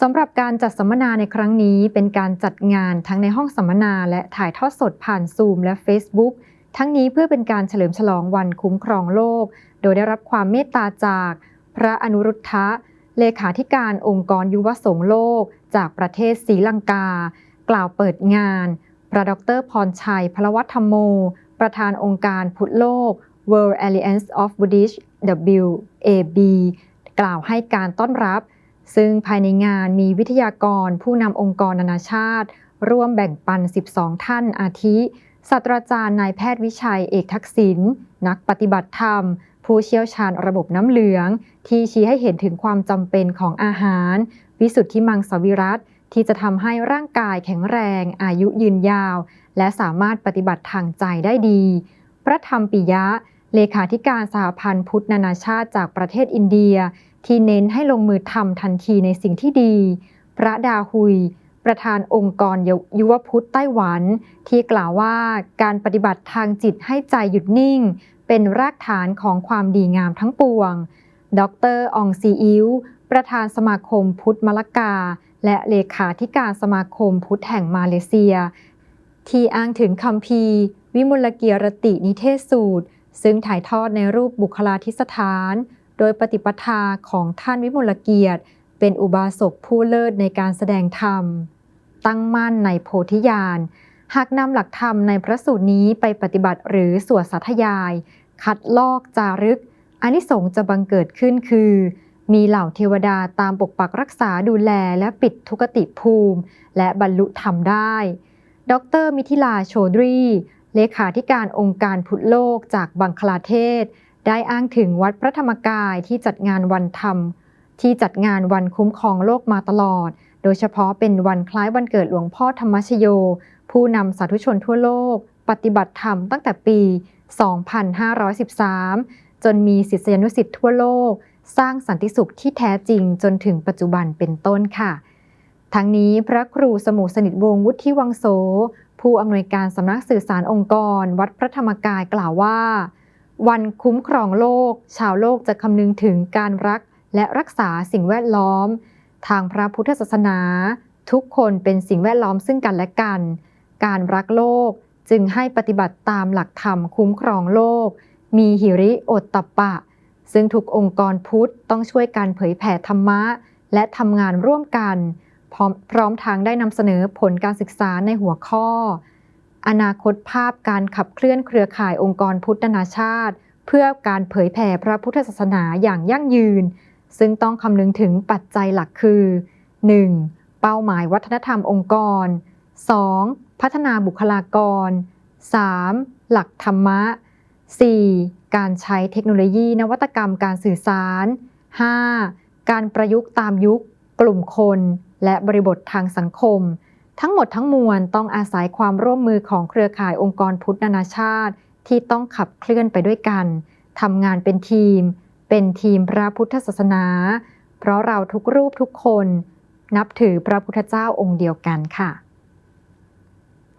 สำหรับการจัดสัมมนาในครั้งนี้เป็นการจัดงานทั้งในห้องสัมมนาและถ่ายทอดสดผ่านซูมและ Facebook ทั้งนี้เพื่อเป็นการเฉลิมฉลองวันคุ้มครองโลก โดยได้รับความเมตตาจาก พระอนุรุทธะ เลขาธิการองค์กรยุวสงโลก จากประเทศศรีลังกา กล่าวเปิดงาน พระดรพรชัย พลวัฒธรรมโม ประธานองค์การพุทธโลก World Alliance of buddhist WAB กล่าวให้การต้อนรับ ซึ่งภายในงานมีวิทยากรผู้นำองค์กรนานาชาติ ร่วมแบ่งปัน 12 ท่านอาทิศาสตราจารย์นายแพทย์วิชัยเอกทักษิณนักปฏิบัติธรรม ผู้เชี่ยวชาญระบบน้ำเหลือง ที่ชี้ให้เห็นถึงความจำเป็นของอาหาร วิสุทธิมังสวิรัตที่จะทำให้ร่างกายแข็งแรง อายุยืนยาว และสามารถปฏิบัติทางใจได้ดี พระธรรมปิยะ เลขาธิการสหพันธ์พุทธนานาชาติจากประเทศอินเดีย ที่เน้นให้ลงมือทำทันทีในสิ่งที่ดี พระดาฮุย ประธานองค์กรยุวพุทธไต้หวัน ที่กล่าวว่าการปฏิบัติทางจิตให้ใจหยุดนิ่ง เป็นรากฐานของความดีงามทั้งปวง ดรอองซีอิวประธานสมาคมพุทธมลกา และเลขาธิการสมาคมพุทธแห่งมาเลเซีย ที่อ้างถึงคำพีวิมุลเกียรตินิเทศสูตร ซึ่งถ่ายทอดในรูปบุคลาธิสถาน โดยปฏิปทาของท่านวิมุลเกียรติ เป็นอุบาสกผู้เลิศในการแสดงธรรม ตั้งมั่นในโพธิญาณ หากนำหลักธรรมในพระสูตรนี้ไปปฏิบัติหรือสวดสาธยาย คัดลอกจารึกอนิสงส์จะบังเกิดขึ้นคือ มีเหล่าเทวดาตามปกปักรักษาดูแลและปิดทุกติภูมิ และบรรลุธรรมได้ ดรมิถิลาโชดรี เลขาธิการองค์การพุทธโลกจากบังคลาเทศ ได้อ้างถึงวัดพระธรรมกายที่จัดงานวันธรรม ที่จัดงานวันคุ้มครองโลกมาตลอด โดยเฉพาะเป็นวันคล้ายวันเกิดหลวงพ่อธรรมชโย ผู้นำสาธุชนทั่วโลก ปฏิบัติธรรมตั้งแต่ปี 2513 จนมีศิษยานุศิษย์ทั่วโลก สร้างสันติสุขที่แท้จริงจนถึงปัจจุบันเป็นต้นค่ะทั้งนี้พระครูสมุสนิทวงศ์วุฒิวังโส ผู้อำนวยการสำนักสื่อสารองค์กร วัดพระธรรมกายกล่าวว่า วันคุ้มครองโลก ชาวโลกจะคำนึงถึงการรักและรักษาสิ่งแวดล้อม ทางพระพุทธศาสนา ทุกคนเป็นสิ่งแวดล้อมซึ่งกันและกัน การรักโลกจึงให้ปฏิบัติตามหลักธรรมคุ้มครองโลก มีหิริโอตตัปปะ ซึ่งทุกองค์กรพุทธต้องช่วยการเผยแผ่ธรรมะ และทำงานร่วมกัน พร้อมพร้อมทางได้นำเสนอผลการศึกษาในหัวข้อ อนาคตภาพการขับเคลื่อนเครือข่ายองค์กรพุทธนานาชาติ เพื่อการเผยแผ่พระพุทธศาสนาอย่างยั่งยืน ซึ่งต้องคำนึงถึงปัจจัยหลักคือ 1. เป้าหมายวัฒนธรรมองค์กร 2. พัฒนาบุคลากร 3. หลักธรรมะ 4. การใช้เทคโนโลยีนวัตกรรมการสื่อสาร 5. การประยุกต์ตามยุค กลุ่มคน และบริบททางสังคม ทั้งหมดทั้งมวลต้องอาศัยความร่วมมือของเครือข่ายองค์กรพุทธนานาชาติ ที่ต้องขับเคลื่อนไปด้วยกันทำงานเป็นทีม เป็นทีมพระพุทธศาสนา เพราะเราทุกรูปทุกคน นับถือพระพุทธเจ้าองค์เดียวกันค่ะ